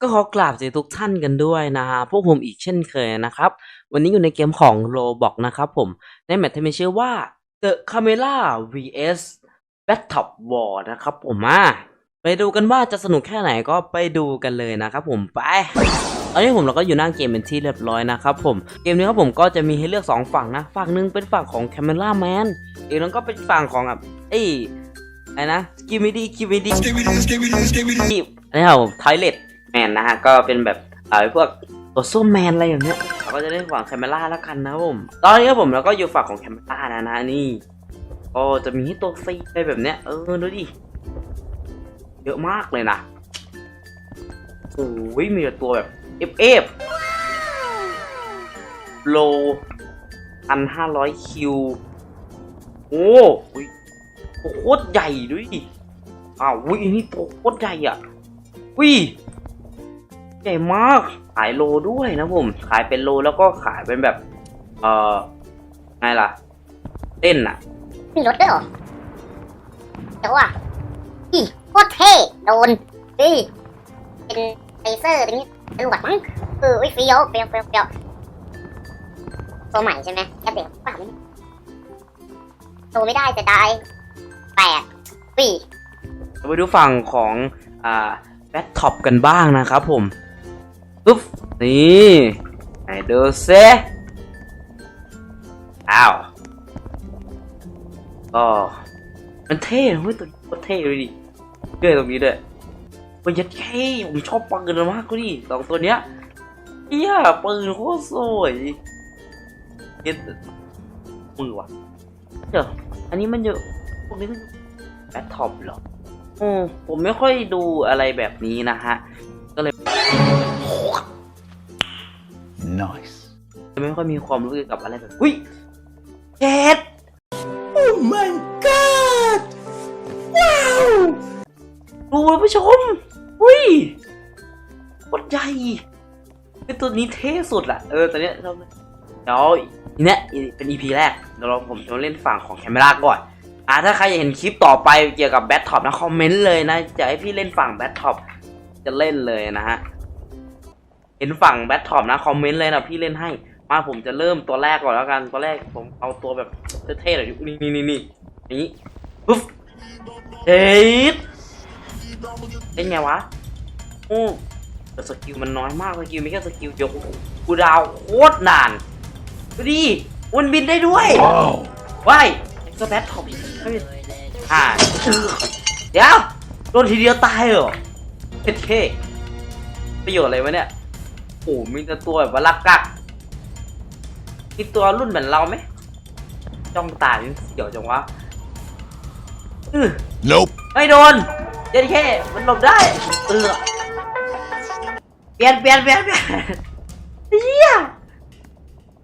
ก็ขอกราบสวัสดีทุกท่านกันด้วยนะฮะพวกผมอีกเช่นเคยนะครับ วันนี้อยู่ในเกมของ Roblox นะครับผม ในแมตช์ที่มีชื่อว่า The Camera vs Battle War นะครับผมมาไปดูกันว่าจะสนุกแค่ไหนก็ไปดูกันเลยนะครับผมไปตอนนี้ผมเราก็อยู่หน้าเกมเป็นที่เรียบร้อยนะครับผม เกมนี้ครับผมก็จะมีให้เลือก 2 ฝั่งนะ ฝั่งหนึ่งเป็นฝั่งของ Camera Man อีกนั้นก็เป็นฝั่งของแบบเอ้ยอะไรนะกิมิดีกิมิดี Skibbity, skibbity, skibbity. ที่อันนี้ครับทอยเลตแม นนะฮะ ก็เป็นแบบเอ่อพวกตัวส้มแมนอะไรอย่างเงี้ยเราก็จะเล่นฝั่งแคมเมล่าแล้วกันนะผม ตอนนี้ผมเราก็อยู่ฝั่งของแคมเมล่านะนะนี่ก็จะมีตัวซีอะไรแบบเนี้ย เออดูดิ เยอะมากเลยนะโอ้ยมีแต่ตัวแบบเอฟเอฟโลพันห้าร้อยคิว โอ้ยโคตรใหญ่ด้วยดิอ้าววินี่ตัวโคตรใหญ่อะวิ ใหญ่มาก ขายโลด้วยนะผม ขายเป็นโลแล้วก็ขายเป็นแบบ เอ่อไงล่ะ เต้นอะมีรถด้วยเหรอเดี๋ยวอะอีโคตรเท่โดนนี่เป็นเลเซอร์เป็นจรวดมั้งเออวิฟีโอเฟียวเฟียวเฟียวตัวใหม่ใช่ไหมแค่เด็กป่ะไม่โตไม่ได้จะได้แปดปีเราไปดูฝั่งของอ่าแบทท็อปกันบ้างนะครับผม ปุ๊บนี่ไหนดูเซอ้าวก็มันเท่นะเว้ยตัวนี้โคตรเท่เลยดิเท่ตรงนี้ด้วยมันยัดเท่ผมชอบปืนมากเลยดิสองตัวเนี้ยเฮียปืนโคตรสวยเย็ดมือว่ะเดี๋ยวอันนี้มันเยอะพวกนี้มันแบทท็อปเหรอโอ้ผมไม่ค่อยดูอะไรแบบนี้นะฮะ Nice. ไม่ค่อยมีความรู้เกี่ยวกับอะไรแบบอุ้ยเจ็ด Oh my god! Wow! ดูท่านผู้ชมอุ้ยโคตรใหญ่เป็นตัวนี้เท่สุดละเออตัวเนี้ยเราเดี๋ยวอีเนี้ยเป็น EP แรกเดี๋ยวเราผมจะมาเล่นฝั่งของแคมเมราก่อนอ่าถ้าใครอยากเห็นคลิปต่อไปเกี่ยวกับแบทท็อปนะ คอมเมนต์เลยนะจะให้พี่เล่นฝั่งแบทท็อปจะเล่นเลยนะฮะ เห็นฝั่งแบทท็อปนะ คอมเมนต์เลยนะพี่เล่นให้ มาผมจะเริ่มตัวแรกก่อนแล้วกัน ตัวแรกผมเอาตัวแบบเท่ๆหน่อยนี่นี่นี่นี่อย่นี้ปุ๊บเฮ้ยเป็นไงวะ โอ้แต่สกิลมันน้อยมากสกิลมีแค่สกิลเดียวโอ้โหกูดาวโคตรนานดูดิมันบินได้ด้วยว้ายสแปตท็อปอ่าเดี๋ยวโดนทีเดียวตายเหรอเท่เทประโยชน์อะไรวะเนี่ย มีแต่ตัวแบบว่าลักกักมีตัวรุ่นเหมือนเราไหมจ้องตาเป็นเสียวจังวะอื้อ Nope. ไม่โดนเจ็ดแค่มันหลบได้ เออเปลี่ยนเปลี่ยนเปลี่ยนเปลี่ยนเฮีย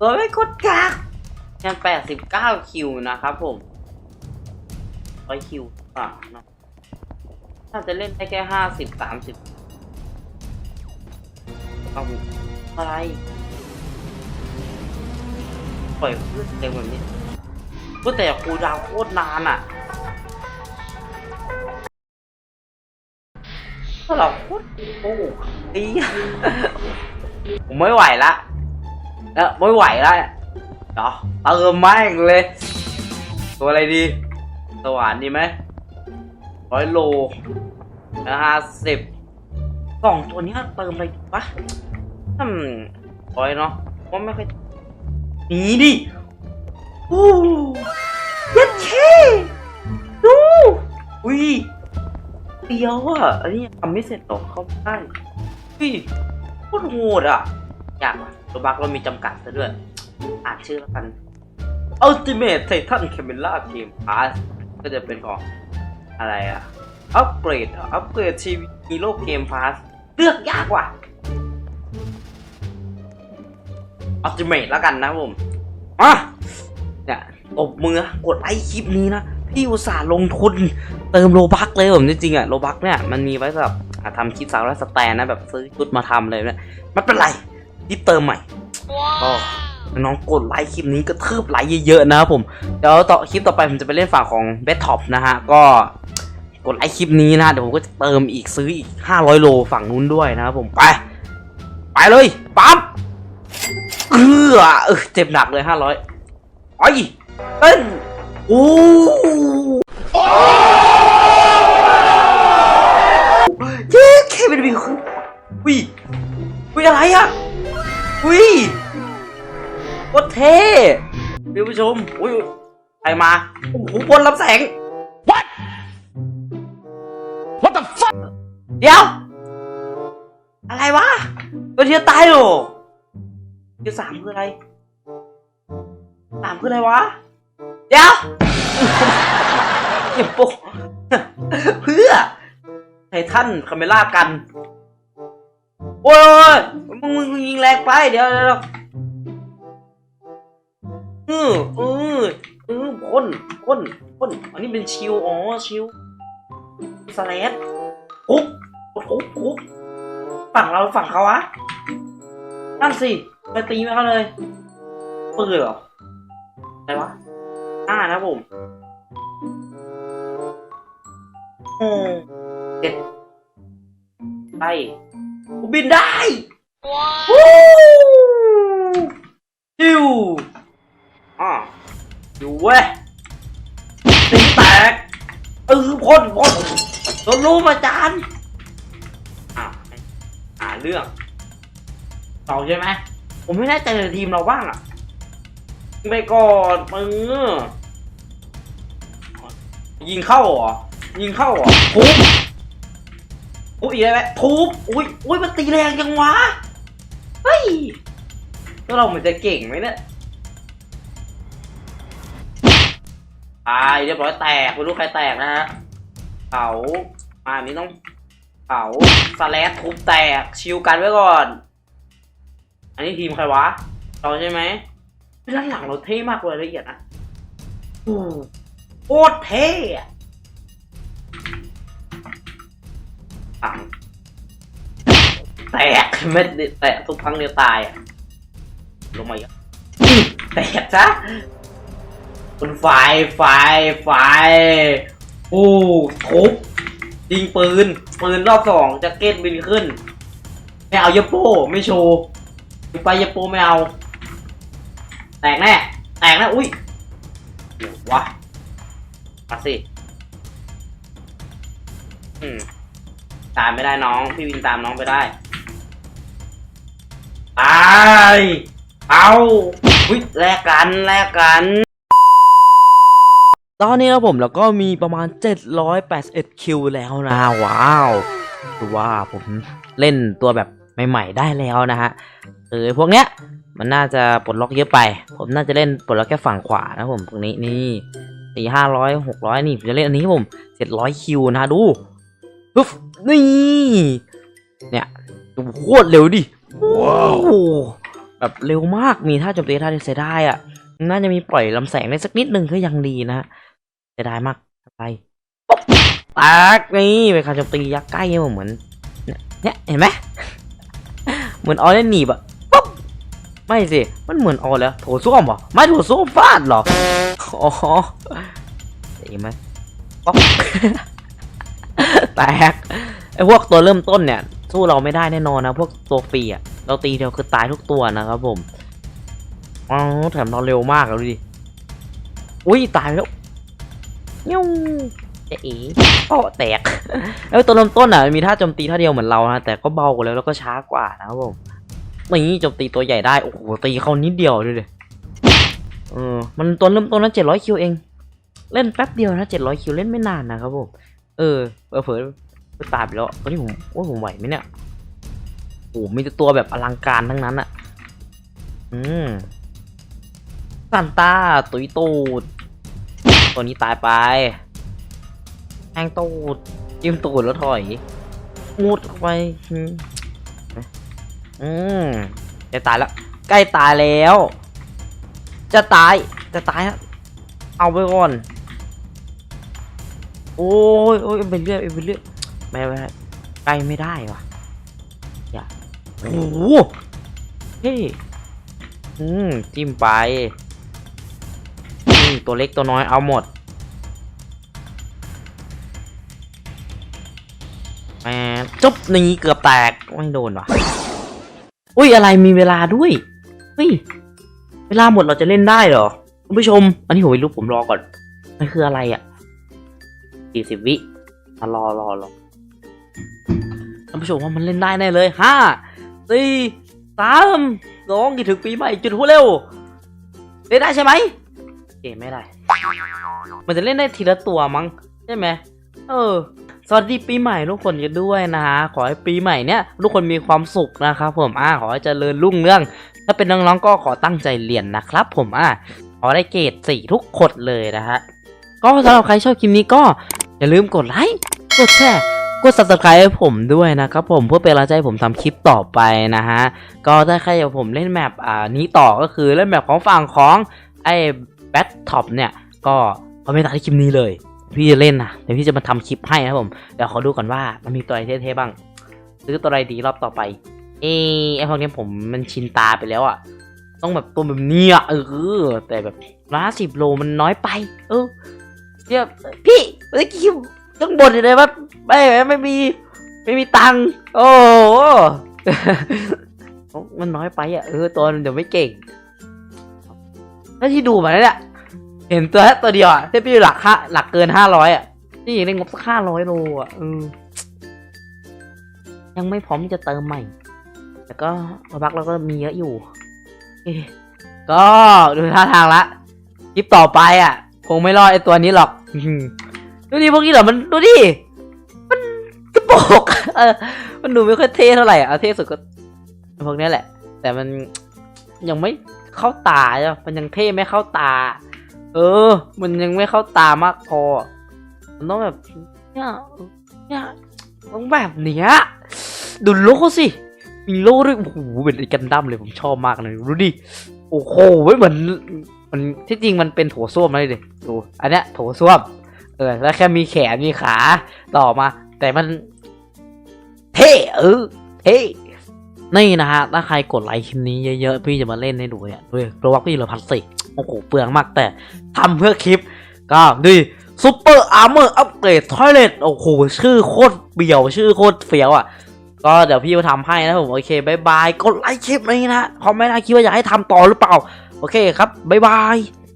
ตัวไม่กดกากยังแปดสิบเก้าคิวนะครับผมร้อยคิวอะเนาะถ้าจะเล่นได้แค่ห้าสิบสามสิบ เอาอะไรปล่อยเพื่อนเต็มแบบนี้พูดแต่ครูดาวโคตรนานอะก็เราโคตรโอ้ดีผมไม่ไหวละเออไม่ไหวละเดี๋ยวเติมแม่งเลย ตัวอะไรดีสว่านดีไหมร้อยโลห้าสิบ กล่องตัวนี้เติมอะไรดีวะอืมร้อยเนาะว่าไม่ค่อยหนีดิโอ้ยัดเคดูอุ้ยเดียวอะ อันนี้ทำไม่เสร็จหรอกเขาได้พี่โคตรโหดอะ อยากอะตัวบักเรามีจำกัดซะด้วย อ่านชื่อแล้วกัน Ultimate Titan Camera Game Pass ก็จะเป็นของอะไรอะ อัปเกรดอัปเกรดทีวีฮีโร่เกมพาส เลือกยากว่ะ Ultimate แล้วกันนะผมอะเนี่ยตบมือกดไลค์คลิปนี้นะพี่อุตส่าห์ลงทุนเติมโลบักเลยผมจริงๆอะโลบักเนี่ยมันมีไว้สำหรับอะทำคลิปสาระสแตนนะแบบซื้อชุดมาทำเลยเนี่ยไม่เป็นไรรีบเติมใหม่ก็น้องกดไลค์คลิปนี้ก็ทืบไลค์เยอะๆนะครับผมเดี๋ยวต่อคลิปต่อไปผมจะไปเล่นฝั่งของเบสท็อปนะฮะก็ก ดไลค์คลิปนี้นะเดี๋ยวผมก็จะเติมอีกซื้ออีก 500 โลฝั่งนู้นด้วยนะครับผมไป ไปเลยปั๊มเออเออเจ็บหนักเลย 500ไปเต้นโอ้เย้แค่เป็นวิววิวิอะไรอะวิโคตรเท่ท่านผู้ชมอุ้ยใครมาโอ้โหบนลำแสง What the fuck? เดี๋ยว อะไรวะตัวเทียตายเหรอเทียสามคืออะไรสามคืออะไรวะ เดี๋ยวเก็บโปะเพื่อไททันคาเมล่ากัน โอ้ยมึงมึงยิงแรงไป เดี๋ยวเดี๋ยวเดี๋ยวเออเออเออพ่นพ่นพ่นอันนี้เป็นชิว อ๋อ ชิว สแลดปุ๊บปุ๊บปุ๊บปุ๊บฝั่งเราฝั่งเขาวะนั่นสิไปตีไปเขาเลยปืนเหรออะไรวะอ่านะผมโอ้เจ็ดไปกูบินได้วู้ฮิวอ่าอยู่เว้ยตีแตกเออพ่นพ่น โดนรู้มาจานอะหาเรื่องเราใช่ไหมผมไม่แน่ใจในทีมเราบ้างอะไปก่อนมึงยิงเข้าเหรอ ยิงเข้าเหรอทุบทุบอีกแล้วไหมทุบอุ้ยอุ้ยมันตีแรงจังวะ เฮ้ยแล้วเราเหมือนจะเก่งไหมเนี่ยตายเรียบร้อยแตกไม่รู้ใครแตกนะฮะเขา มาอันนี้ต้องเขาสแลดทุบแตก ชิวกันไว้ก่อน อันนี้ทีมใครวะ เราใช่ไหมด้านหลังเราเท่มากเลยละเอียดนะโอ้โคตรเท่อะถังแตกเม็ดแตกทุกครั้งเดียวตายอะลงมาอีกอะแตกซะคนไฟไฟไฟโอ้ทุบ ยิงปืน ปืนรอบสองแจ็คเก็ตบินขึ้น ไม่เอาเยโป้ไม่โชว์ไปเยโป้ไม่เอา แตกแน่ แตกแน่อุ้ยโอ้วะมาสิ อืม ตามไม่ได้น้อง พี่วินตามน้องไปได้ตายเอาอุ้ยแลกกันแลกกัน ตอนนี้นะผมแล้วก็มีประมาณ 781 คิวแล้วนะว้าวคือว่าผมเล่นตัวแบบใหม่ ๆ ได้แล้วนะฮะเออพวกเนี้ยมันน่าจะปลดล็อกเยอะไป ผมน่าจะเล่นปลดล็อกแค่ฝั่งขวานะผมตรงนี้นี่สี่ห้าร้อยหกร้อยนี่ผมจะเล่นอันนี้ผมเจ็ดร้อยคิวนะดูปึ๊บนี่เนี่ยดูโคตรเร็วดิว้าวแบบเร็วมากมีท่าโจมตีท่าที่เสียได้อะน่าจะมีปล่อยลำแสงได้สักนิดนึงก็ยังดีนะ ฮะเสียดายมากอะไรป๊อบตากนี่เป็นการโจมตียักษ์ใกล้เหมือนเนี่ยเนี่ยเห็นไหมเหมือนออเล่นหนีบอะป๊อบไม่สิมันเหมือนออแล้วโถส้วมเหรอไม่โถส้วมฟาดเหรออ๋อเห็นไหมป๊อบแตกไอพวกตัวเริ่มต้นเนี่ย สู้เราไม่ได้แน่นอนนะ พวกตัวฟรีอะเราตีเดียวคือตายทุกตัวนะครับผมอ๋อแถมเราเร็วมากแล้วดูดิอุ้ยตายไปแล้ว ยุ่งจะเอ๋โอ้แตกแล้วตัวเริ่มต้นอะมันมีท่าโจมตีท่าเดียวเหมือนเรานะแต่ก็เบากว่าแล้วแล้วก็ช้ากว่านะครับผมนี่โจมตีตัวใหญ่ได้โอ้โหตีเขานิดเดียวดูดิเออมันตัวเริ่มต้นนั้นเจ็ดร้อยคิวเอง เล่นแป๊บเดียวนะเจ็ดร้อยคิวเล่นไม่นานนะครับผมเออเผลอๆไปตายไปแล้วตอนนี้ผมว่าผมไหวไหมเนี่ยโอ้โหมีแต่ตัวแบบอลังการทั้งนั้นอะ อืมซันต้าตุยตูด ตัวนี้ตายไปแทงตูดจิ้มตูดแล้วถอยมุดเข้าไปอืมจะตายแล้ว ใกล้ตายแล้ว จะตายจะตายแล้วเอาไปก่อน โอ้ยโอ้ยไปเรื่อยไปเรื่อยไม่ไม่ไม่ใกล้ไม่ได้วะอย่าโอ้โหเฮ้ยอืมจิ้มไป ตัวเล็กตัวน้อยเอาหมดแหมจบนี่เกือบแตกไม่โดนวะอุ้ยอะไรมีเวลาด้วยเฮ้ยเวลาหมดเราจะเล่นได้เหรอคุณผู้ชม อันนี้ผมไม่รู้ผมรอก่อนมันคืออะไรอะสี่สิบวิมารอรอรอท่านผู้ชมว่ามันเล่นได้แน่เลยห้าสี่สามสองกี่ถึงปีใหม่จุดหัวเร็วเล่นได้ใช่ไหม เกมไม่ได้ มันจะเล่นได้ทีละตัวมั้งใช่ไหมเออ สวัสดีปีใหม่ทุกคนกันด้วยนะฮะ ขอให้ปีใหม่เนี้ยทุกคนมีความสุขนะครับผม อ่า ขอให้เจริญรุ่งเรื่อง ถ้าเป็นน้องๆก็ขอตั้งใจเรียนนะครับผม อ่า ขอได้เกรดสี่ทุกคนเลยนะฮะ ก็สำหรับใครชอบคลิปนี้ก็อย่าลืมกดไลค์ กดแชร์กด subscribe ให้ผมด้วยนะครับผมเพื่อเป็นกำลังใจผมทำคลิปต่อไปนะฮะ ก็ถ้าใครอยากผมเล่นแมปอ่านี้ต่อก็คือเล่นแมปของฝั่งของไอ้ แบทท็อปเนี่ยก็คอมเมนต์ใต้คลิปนี้เลย พี่จะเล่นนะเดี๋ยวพี่จะมาทำคลิปให้นะผมเดี๋ยวขอดูก่อนว่ามันมีตัวอะไรเท่ๆบ้างซื้อตัวอะไรดีรอบต่อไป เออไอพวกนี้ผมมันชินตาไปแล้วอะต้องแบบตัวแบบเนี้ยเออแต่แบบร้าสิบโลมันน้อยไป เออเดี๋ยวพี่เมื่อกี้ต้องบ่นเลยว่าไม่ไม่มีไม่มีตังค์โอ้มันน้อยไปอะเออตัวเดี๋ยวไม่เก่ง ถ้าที่ดูมาแล้วเนี่ยเห็นตัวตัวเดียวอะที่พี่หลักห้าหลักเกินห้าร้อยอะนี่ยังได้งบสักห้าร้อยโลอะเออยังไม่พร้อมที่จะเติมใหม่ แต่ก็ระบักเราก็มีเยอะอยู่ ก็ดูท่าทางละคลิปต่อไปอะ คงไม่รอดไอตัวนี้หรอกดูดิพวกนี้เหรอมันดูดิมันกระโปกเออมันดูไม่ค่อยเท่เท่าไหร่อะเท่สุดก็พวกนี้แหละ แต่มันยังไม่ เข้าตาใช่ะมันยังเท่ไม่เข้าตา เออ มันยังไม่เข้าตามากพอ มันต้องแบบเนี่ยเนี่ยต้องแบบเนี้ยดูโลกสิมีโลกด้วยโอ้โหเป็นไอ้กันดั้มเลยผมชอบมากเลยดูดิโอ้โหไม่เหมือนมันที่จริงมันเป็นโถส้วมเลยดิดูอันเนี้ยโถส้วม เออ แล้วแค่มีแขนมีขาต่อมา แต่มัน เท่เออเท่ นี่นะฮะ ถ้าใครกดไลค์คลิปนี้เยอะๆ พี่จะมาเล่นให้ดูเนี่ยด้วยเพราะว่าพี่เหลือพันสิโอ้โห เปลืองมากแต่ทำเพื่อคลิป ก็ดีซูเปอร์อาร์เมอร์อัปเกรดทอยเลตโอ้โห ชื่อโคตรเบี่ยว ชื่อโคตรเฟี้ยวอะ ก็เดี๋ยวพี่มาทำให้นะผม โอเคบายบาย กดไลค์คลิปนี้นะคอมเมนต์นะคิดว่าอยากให้ทำต่อหรือเปล่า โอเคครับบายบาย